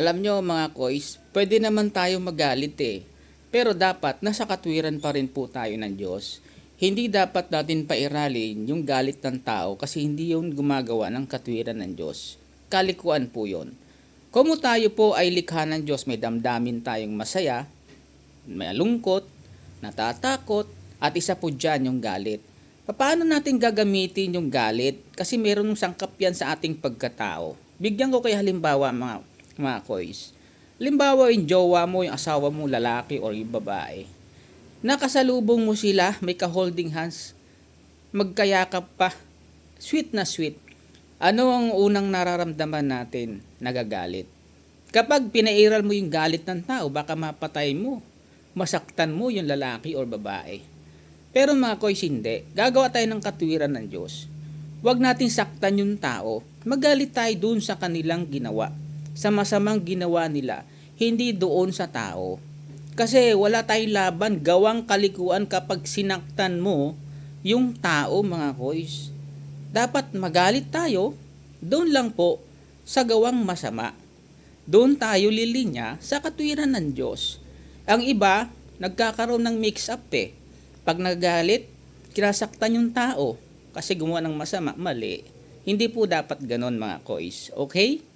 Alam nyo mga kois, pwede naman tayo magalit eh. Pero dapat nasa katwiran pa rin po tayo ng Diyos. Hindi dapat natin pairalin yung galit ng tao kasi hindi yun gumagawa ng katwiran ng Diyos. Kalikuan po yun. Kung tayo po ay likha ng Diyos, may damdamin tayong masaya, may lungkot, natatakot, at isa po dyan yung galit. Paano natin gagamitin yung galit? Kasi meron ng sangkap yan sa ating pagkatao. Bigyan ko kayo halimbawa mga, mga kois. Halimbawa yung jowa mo, yung asawa mo, lalaki o yung babae. Nakasalubong mo sila, may ka-holding hands, magkayakap pa. Sweet na sweet. Ano ang unang nararamdaman natin? Nagagalit. Kapag pinairal mo yung galit ng tao, baka mapatay mo. Masaktan mo yung lalaki or babae. Pero mga kois, hindi. Gagawa tayo ng katwiran ng Diyos. Huwag natin saktan yung tao. Magalit tayo dun sa kanilang ginawa. Sa masamang ginawa nila. Hindi doon sa tao. Kasi wala tayong laban, gawang kalikuan kapag sinaktan mo yung tao mga kois. Dapat magalit tayo, doon lang po sa gawang masama. Doon tayo lilinya sa katwiran ng Diyos. Ang iba, nagkakaroon ng mix-up eh. Pag nagalit, kinasaktan yung tao kasi gumawa ng masama, mali. Hindi po dapat ganon mga kois. Okay?